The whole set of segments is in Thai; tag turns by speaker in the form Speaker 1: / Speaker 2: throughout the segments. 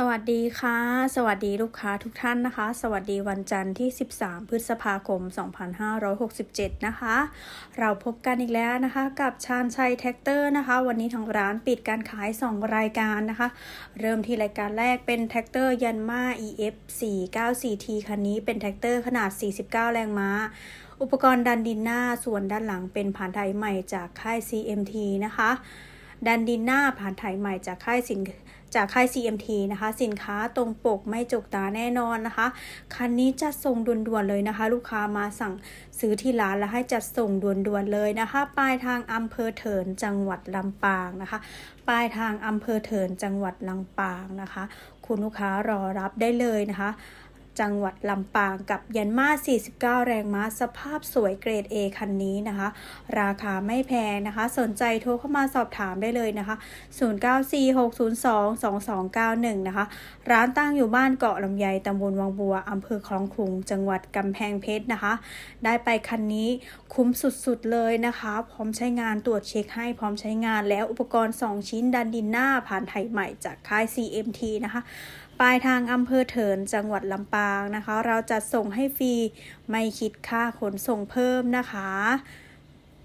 Speaker 1: สวัสดีค่ะ สวัสดีลูกค้าทุกท่านนะคะ สวัสดีวันจันทร์ที่ 13 พฤษภาคม 2567 นะคะ เราพบกันอีกแล้วนะคะ กับชาญชัยแท็กเตอร์นะคะ วันนี้ทางร้านปิดการขาย 2 รายการนะคะ เริ่มที่รายการแรกเป็นแท็กเตอร์ยันมา EF 494T คันนี้เป็นแท็กเตอร์ขนาด 49 แรงม้าอุปกรณ์ดันดินหน้าส่วนด้านหลังเป็นผ่านไทยใหม่จากค่าย CMT นะคะ ดันดินหน้าผ่านไทยใหม่จากค่ายสิน จากค่าย CMT นะคะ สินค้าตรงปกไม่จกตาแน่นอนนะคะ คันนี้จัดส่งด่วนๆเลยนะคะ ลูกค้ามาสั่งซื้อที่ร้านแล้วให้จัดส่งด่วนๆเลยนะคะ ปลายทางอำเภอเถินจังหวัดลำปางนะคะ ปลายทางอำเภอเถินจังหวัดลำปางนะคะ คุณลูกค้ารอรับได้เลยนะคะ จังหวัดลำปางกับยันมา 49 แรงม้าสภาพสวยเกรด A คันนี้นะคะ ราคาไม่แพงนะคะ สนใจโทรเข้ามาสอบถามได้เลยนะคะ 0946022291 นะคะ ร้านตั้งอยู่บ้านเกาะลำไยตำบลวังบัวอำเภอคลองขลุง จังหวัดกำแพงเพชรนะคะ ได้ไปคันนี้คุ้มสุดๆเลยนะคะ พร้อมใช้งานตรวจเช็คให้พร้อมใช้งานแล้วอุปกรณ์ 2 ชิ้นดันดินหน้าผ่านไทยใหม่จากค่าย CMT นะคะ ปลายทางอำเภอเถินจังหวัดลำปางนะคะ เราจะส่งให้ฟรีไม่คิดค่าขนส่งเพิ่มนะคะ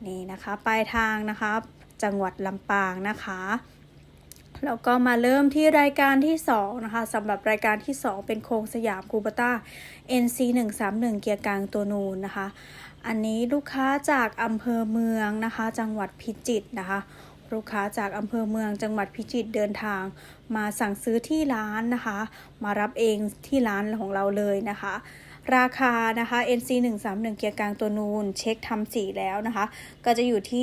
Speaker 1: นี่นะคะปลายทางนะคะจังหวัดลำปางนะคะแล้วก็มาเริ่มที่รายการที่ 2 นะคะสำหรับรายการที่ 2 เป็นโครงสยามคูปต้า NC 131เกียร์กลางตัวนูนนะคะ อันนี้ลูกค้าจากอำเภอเมืองนะคะ จังหวัดพิจิตรนะคะ ลูกค้าจากอำเภอเมืองจังหวัดพิจิตรเดินทาง มาสั่งซื้อที่ร้านนะคะ มารับเองที่ร้านของเราเลยนะคะ ราคานะคะ NC 131เกียร์กลางตัวนูน เช็คทำสีแล้วนะคะ ก็จะอยู่ที่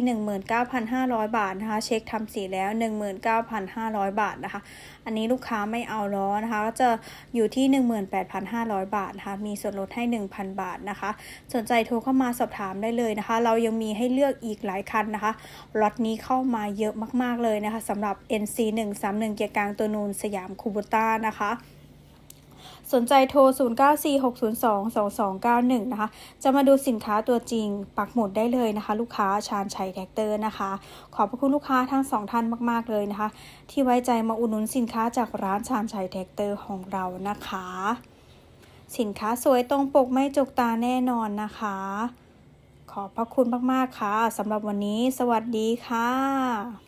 Speaker 1: 19,500 บาทนะคะ เช็คทำสีแล้ว 19,500 บาทนะคะ อันนี้ลูกค้าไม่เอาล้อนะคะ ก็จะอยู่ที่ 18,500 บาทนะคะ มีส่วนลดให้ 1,000 บาทนะคะ สนใจโทรเข้ามาสอบถามได้เลยนะคะ เรายังมีให้เลือกอีกหลายคันนะคะ ล็อตนี้เข้ามาเยอะมาก ๆ เลยนะคะสำหรับ NC 131เกียร์กลางตัวนูนสยามคูบูต้านะคะ สนใจโทร 0946022291 นะคะ จะมาดูสินค้าตัวจริง ปักหมุดได้เลยนะคะ ลูกค้าชาญชัยแท็กเตอร์นะคะ ขอบพระคุณลูกค้าทั้งสองท่านมาก ๆ เลยนะคะ ที่ไว้ใจมาอุดหนุนสินค้าจากร้านชาญชัยแท็กเตอร์ของเรานะคะ สินค้าสวยตรงปกไม่จกตาแน่นอนนะคะ ขอบพระคุณมาก ๆ ค่ะสำหรับวันนี้ สวัสดีค่ะ